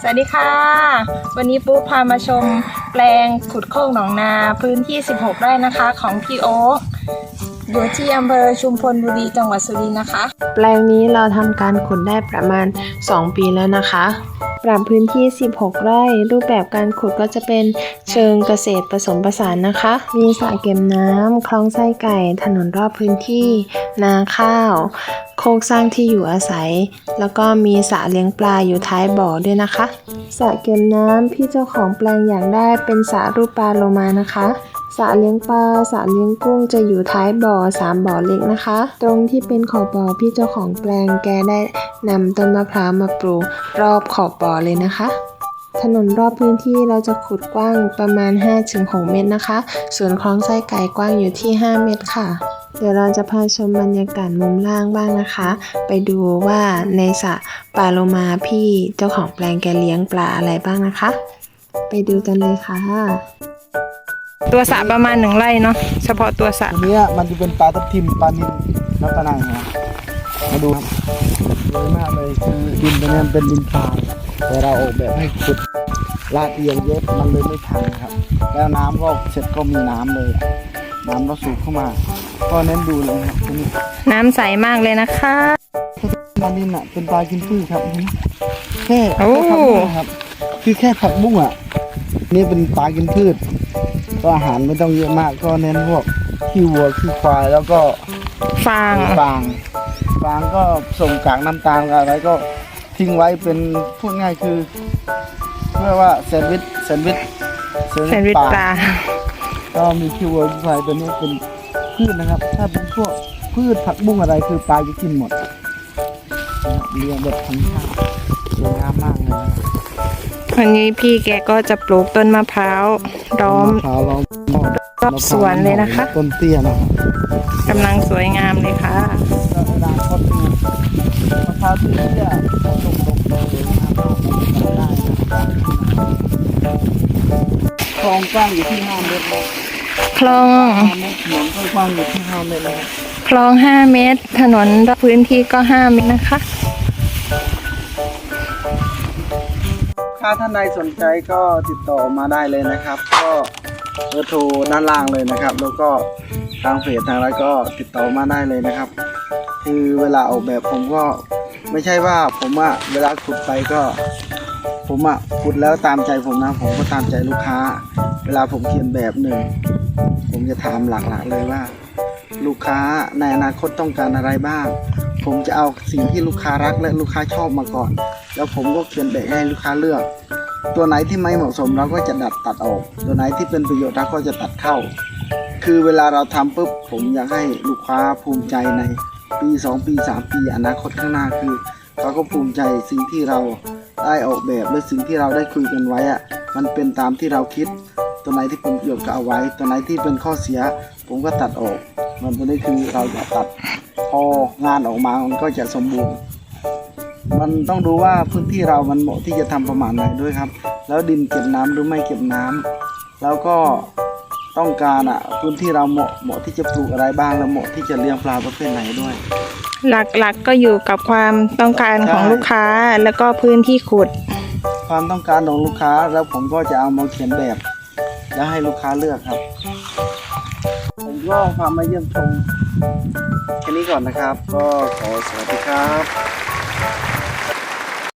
สวัสดีค่ะ วันนี้ปุ๊บพามาชมแปลงขุดโคกหนองนาพื้นที่ 16 ไร่นะคะของพี่โอ๊คอยู่ที่อำเภอชุมพลบุรีจังหวัดสุรินทร์นะคะ แปลงนี้เราทำการขุดได้ประมาณ 2 ปีแล้วนะคะ ปรับพื้นที่ 16 ไร่ รูปแบบการขุดก็จะเป็นเชิงเกษตรผสมผสานนะคะ มีสระเก็บน้ำคลองไส้ไก่ ถนนรอบพื้นที่ นาข้าว โคกสร้างที่อยู่อาศัย แล้วก็มีสระเลี้ยงปลาอยู่ท้ายบ่อด้วยนะคะสระเก็บน้ำพี่เจ้าของแปลงอยากได้เป็นสระรูปปลาโลมานะคะ สระเลี้ยงปลาสระเลี้ยงกุ้งจะอยู่ท้ายบ่อสามบ่อเล็กนะคะ ตรงที่เป็นขอบบ่อพี่เจ้าของแปลงแกได้นำต้นมะพร้าวมาปลูกรอบขอบบ่อเลยนะคะ ถนนรอบพื้นที่เราจะขุดกว้างประมาณ 5-6 เมตรนะคะ ส่วนคลองไส้ไก่กว้างอยู่ที่ 5 เมตรค่ะเดี๋ยวเราจะพาชมบรรยากาศมุมล่างบ้างนะคะ ไปดูว่าในสระปลาโลมาพี่เจ้าของแปลงแกเลี้ยงปลาอะไรบ้างนะคะ ไปดูกันเลยค่ะ ตัวสระประมาณหนึ่งไร่เนาะเฉพาะตัวสระอันเนี้ยมันจะเป็นปลาทับทิมปลานิลและปลาหนังนะมาดูครับสวยมากเลยคือดินตัวเนี้ยมันเป็นดินทรายแต่เราออกแบบให้ขุดลาดเอียงเยอะมันเลยไม่ทันครับ แล้วน้ำก็เสร็จก็มีน้ำเลยอะน้ำเราสูบเข้ามา ก็เน้นดูเลยครับตัวนี้น้ำใสมากเลยนะคะปลานิลอะเป็นปลากินพืชครับแค่โอ้แค่ผักบุ้งอะครับ คือแค่ผักบุ้งอะนี่เป็นปลากินพืช ก็อาหารไม่ต้องเยอะมากก็เน้นพวกขี้วัวขี้ควายแล้วก็ฟางฟางฟางก็ส่งกากน้ำตาลกับอะไรก็ทิ้งไว้เป็นพูดง่ายคือเพื่อว่าแซนด์วิชแซนด์วิชแซนด์วิชปลาก็มีคิวเวอร์ไฟตัวนี้เป็นพืชนะครับ ถ้าเป็นพวกพืชผักบุ้งอะไรคือปลาจะกินหมดนะครับเรียงแบบธรรมชาติสวยงามมากเลยนะครับ วันนี้พี่แกก็จะปลูกต้นมะพร้าวล้อมมะพร้าวล้อมรอบสวนเลยนะคะ ต้นเตี้ยนะครับกำลังสวยงามเลยค่ะก็อนาคตคือมะพร้าวเตี้ยๆลงลงลงสวยงามมากเลยได้นะครับคลองกว้างอยู่ที่ห้าเมตรนะคลองห้าเมตรถนนก็กว้างอยู่ที่ห้าเมตรนะครับคลอง5เมตร ถนนรอบพื้นที่ก็5เมตรนะคะ ถ้าท่านใดสนใจก็ติดต่อมาได้เลยนะครับ ก็เบอร์โทรด้านล่างเลยนะครับ แล้วก็ทางเพจทางอะไรก็ติดต่อมาได้เลยนะครับ คือเวลาออกแบบผมก็ไม่ใช่ว่าผมอะเวลาขุดไปก็ ผมอะขุดแล้วตามใจผมนะ ผมก็ตามใจลูกค้า เวลาผมเขียนแบบหนึ่งผมจะถามหลักๆเลยว่า ลูกค้าในอนาคตต้องการอะไรบ้าง ผมจะเอาสิ่งที่ลูกค้ารักและลูกค้าชอบมาก่อน แล้วผมก็เขียนแบบให้ลูกค้าเลือก ตัวไหนที่ไม่เหมาะสมเราก็จะดัดตัดออก ตัวไหนที่เป็นประโยชน์เราก็จะตัดเข้า คือเวลาเราทำปุ๊บผมอยากให้ลูกค้าภูมิใจในปี 2 ปี 3 ปี อนาคตข้างหน้าคือเขาก็ภูมิใจสิ่งที่เราได้ออกแบบหรือสิ่งที่เราได้คุยกันไว้อะมันเป็นตามที่เราคิด ตัวไหนที่เป็นประโยชน์ก็เอาไว้ ตัวไหนที่เป็นข้อเสีย ผมก็ตัดออก มันตัวนี้คือเราจะตัดพองานออกมามันก็จะสมบูรณ์ มันต้องดูว่าพื้นที่เรามันเหมาะที่จะทำประมาณไหนด้วยครับ แล้วดินเก็บน้ำหรือไม่เก็บน้ำแล้วก็ต้องการอะพื้นที่เราเหมาะเหมาะที่จะปลูกอะไรบ้างแล้วเหมาะที่จะเลี้ยงปลาประเภทไหนด้วย หลักๆก็อยู่กับความต้องการของใช่ลูกค้าแล้วก็พื้นที่ขุด ความต้องการของลูกค้าแล้วผมก็จะเอามาเขียนแบบ แล้วให้ลูกค้าเลือกครับผม ก็พามาเยี่ยมชมแค่นี้ก่อนนะครับ ก็ขอสวัสดีครับ